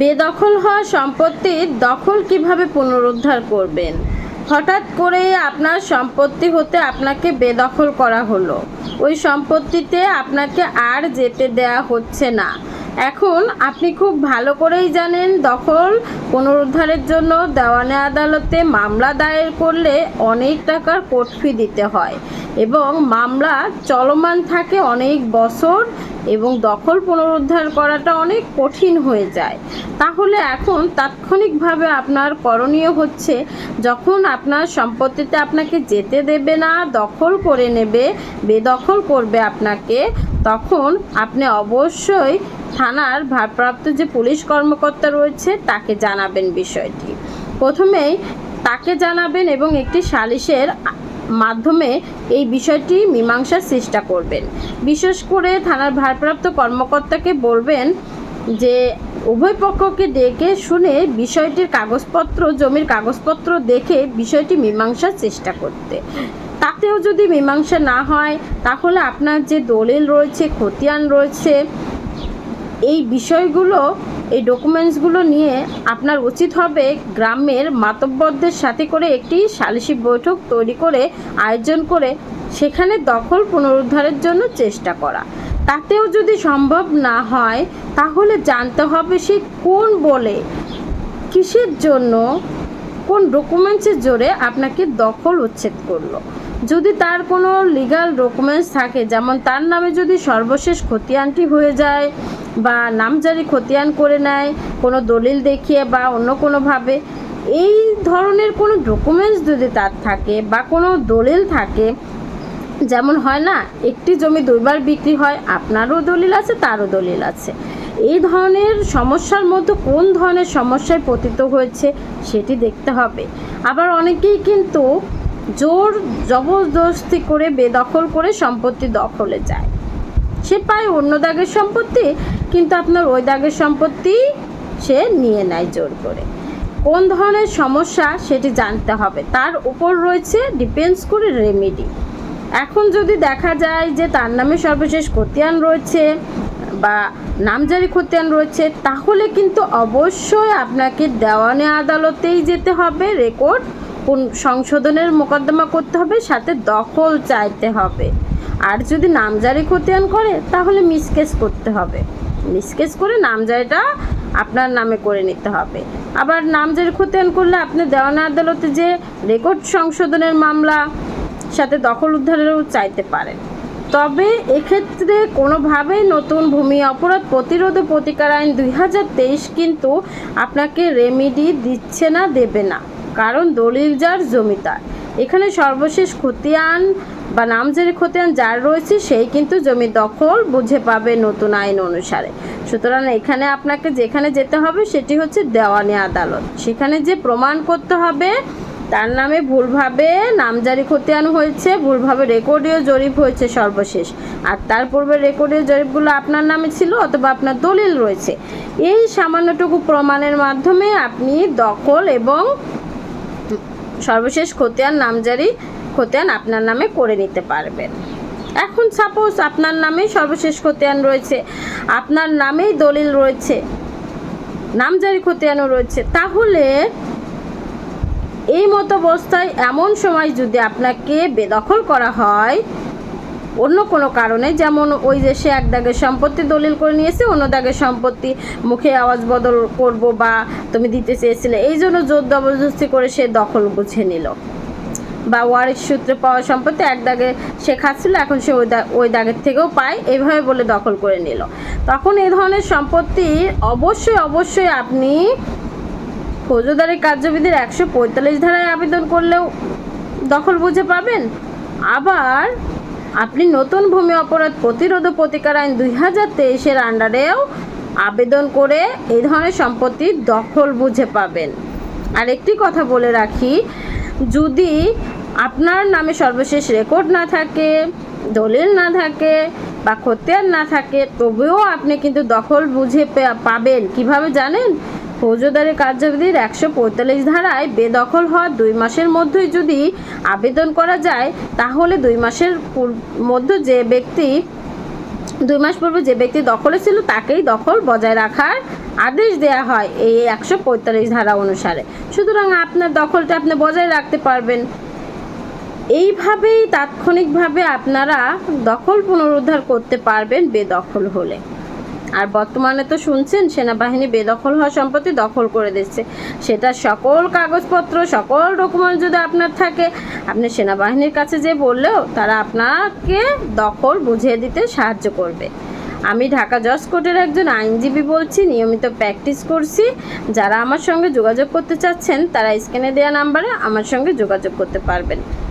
বেদখল হওয়া সম্পত্তির দখল কীভাবে পুনরুদ্ধার করবেন? হঠাৎ করে আপনার সম্পত্তি হতে আপনাকে বেদখল করা হলো। ওই সম্পত্তিতে আপনাকে আর যেতে দেয়া হচ্ছে না। এখন আপনি খুব ভালো করেই জানেন, দখল পুনরুদ্ধারের জন্য দেওয়ানি আদালতে মামলা দায়ের করলে অনেক টাকার কোর্ট ফি দিতে হয় এবং মামলা চলমান থাকে অনেক বছর এবং দখল পুনরুদ্ধার করাটা অনেক কঠিন হয়ে যায়। তাহলে এখন তাৎক্ষণিকভাবে আপনার করণীয় হচ্ছে, যখন আপনার সম্পত্তিতে আপনাকে যেতে দেবে না, দখল করে নেবে, বেদখল করবে আপনাকে, তখন আপনি অবশ্যই থানার ভারপ্রাপ্ত যে পুলিশ কর্মকর্তা রয়েছে, তাকে জানাবেন বিষয়টি। প্রথমেই তাকে জানাবেন এবং একটি সালিশের মাধ্যমে এই বিষয়টি মীমাংসার চেষ্টা করবেন। বিশেষ করে থানার ভারপ্রাপ্ত কর্মকর্তাকে বলবেন যে, উভয় পক্ষকে ডেকে শুনে বিষয়টির কাগজপত্র, জমির কাগজপত্র দেখে বিষয়টি মীমাংসার চেষ্টা করতে। তাতেও যদি মীমাংসা না হয়, তাহলে আপনার যে দলিল রয়েছে, খতিয়ান রয়েছে, এই বিষয়গুলো এই ডকুমেন্টসগুলো নিয়ে আপনার উচিত হবে গ্রামের মাতব্বরদের সাথে করে একটি সালিসি বৈঠক তৈরি করে আয়োজন করে সেখানে দখল পুনরুদ্ধারের জন্য চেষ্টা করা। তাতেও যদি সম্ভব না হয়, তাহলে জানতে হবে সে কোন বলে কিসের জন্য কোন ডকুমেন্টসের জোরে আপনাকে দখল উচ্ছেদ করল। যদি তার কোনো লিগাল ডকুমেন্টস থাকে, যেমন তার নামে যদি সর্বশেষ খতিয়ানটি হয়ে যায় বা নামজারি খতিয়ান করে নেয়, কোনো দলিল দেখিয়ে বা অন্য কোনোভাবে। এই ধরনের কোনো ডকুমেন্টস যদি তার থাকে বা কোনো দলিল থাকে, যেমন হয় না, একটি জমি দুইবার বিক্রি হয়, আপনারও দলিল আছে, তারও দলিল আছে। এই ধরনের সমস্যার মধ্যে কোন ধরনের সমস্যায় পতিত হয়েছে সেটি দেখতে হবে। আবার অনেকেই কিন্তু জোর জবরদস্তি করে বেদখল করে সম্পত্তি দখলে যায়। সে পায় অন্য দাগের সম্পত্তি কিন্তু আপনার ওই দাগের সম্পত্তি সে নিয়ে নেয় জোর করে। কোন ধরনের সমস্যা সেটি জানতে হবে। তার উপর রয়েছে ডিপেন্ডস করে রেমেডি এখন যদি দেখা যায় যে তার নামে সর্বশেষ খতিয়ান রয়েছে বা নামজারি খতিয়ান রয়েছে, তাহলে কিন্তু অবশ্যই আপনাকে দেওয়ানি আদালতেই যেতে হবে রেকর্ড সংশোধনের মোকদ্দমা করতে হবে, সাথে দখল চাইতে হবে। আর যদি নামজারি খতিয়ান করে, তাহলে মিসকেস করতে হবে। মিসকেস করে নামজারিটা আপনার নামে করে নিতে হবে। আবার নামজারি খতিয়ান করলে আপনি দেওয়ানি আদালতে যে রেকর্ড সংশোধনের মামলা, সাথে দখল উদ্ধারেরও চাইতে পারেন। তবে এক্ষেত্রে কোনোভাবেই নতুন ভূমি অপরাধ প্রতিরোধ প্রতিকার আইন দুই হাজার তেইশ কিন্তু আপনাকে রেমিডি দিচ্ছে না, দেবে না। কারণ দলিল যার জমিদার। এখানে সর্বশেষ খতিয়ান বা নামজারি খতিয়ান যার রয়েছে, সেই কিন্তু জমি দখল বুঝে পাবে নতুন আইন অনুসারে। সুতরাং এখানে আপনাকে যেখানে যেতে হবে, সেটি হচ্ছে দেওয়ানি আদালত। সেখানে যে প্রমাণ করতে হবে, তার নামে ভুলভাবে নামজারি খতিয়ান হয়েছে, ভুলভাবে রেকর্ডীয় জরিপ হয়েছে সর্বশেষ। আর তার পূর্বে রেকর্ডীয় জরিপগুলো আপনার নামে ছিল অথবা আপনার দলিল রয়েছে। এই সামান্যটুকু প্রমাণের মাধ্যমে আপনি দখল এবং সর্বশেষ খতিয়ান নামজারি খতিয়ান আপনার নামে করে নিতে পারবেন। এখন সাপোজ আপনার নামেই সর্বশেষ খতিয়ান রয়েছে, আপনার নামেই দলিল রয়েছে, নামজারি খতিয়ানও রয়েছে, তাহলে এই মতো অবস্থায় এমন সময় যদি আপনাকে বেদখল করা হয়, অন্য কোনো কারণে, যেমন ওই যে সে এক দাগের সম্পত্তি দলিল করে নিয়েছে, অন্য দাগের সম্পত্তি মুখে আওয়াজ বদল করব বা তুমি দিতে চেয়েছিলে, এই জন্য জোর জবরদস্তি করে সে দখল বুঝে নিল। বা ওয়ারিশ সূত্রে পাওয়া সম্পত্তি এক দাগে সে খাচ্ছিল এখন সে ওই ওই দাগের থেকেও পায়, এভাবে বলে দখল করে নিল। তখন এই ধরনের সম্পত্তি অবশ্যই অবশ্যই আপনি ফৌজদারি কার্যবিধির একশো পঁয়তাল্লিশ ধারায় আবেদন করলেও দখল বুঝে পাবেন। আবার আপনি নতুন ভূমি অপরাধ প্রতিরোধ প্রতিকার আইন দুই হাজার তেইশের আন্ডারেও আবেদন করে এই ধরনের সম্পত্তির দখল বুঝে পাবেন। আর একটি কথা বলে রাখি, যদি আপনার নামে সর্বশেষ রেকর্ড না থাকে, দলিল না থাকে বা খতিয়ান না থাকে, তবেও আপনি কিন্তু দখল বুঝে পাবেন। কীভাবে জানেন? ফৌজদারি কার্যবিধির একশো পঁয়তাল্লিশ ধারায় বেদখল হওয়ার দুই মাসের মধ্যেই যদি আবেদন করা যায়, তাহলে দুই মাসের মধ্যে যে ব্যক্তি, দুই মাস পূর্বে যে ব্যক্তি দখলে ছিল, তাকেই দখল বজায় রাখার আদেশ দেয়া হয় এই একশো পঁয়তাল্লিশ ধারা অনুসারে। সুতরাং আপনার দখলটা আপনি বজায় রাখতে পারবেন। এইভাবেই তাৎক্ষণিকভাবে আপনারা দখল পুনরুদ্ধার করতে পারবেন বেদখল হলে। আর বর্তমানে তো শুনছেন, সেনাবাহিনী বেদখল হওয়া সম্পত্তি দখল করে দিচ্ছে। সেটা সকল কাগজপত্র, সকল ডকুমেন্ট যদি আপনার থাকে, আপনি সেনাবাহিনীর কাছে যে বললেও তারা আপনাকে দখল বুঝিয়ে দিতে সাহায্য করবে। আমি ঢাকা জজ কোর্টের একজন আইনজীবী বলছি, নিয়মিত প্র্যাকটিস করছি। যারা আমার সঙ্গে যোগাযোগ করতে চাচ্ছেন, তারা স্ক্রিনে দেওয়া নাম্বারে আমার সঙ্গে যোগাযোগ করতে পারবেন।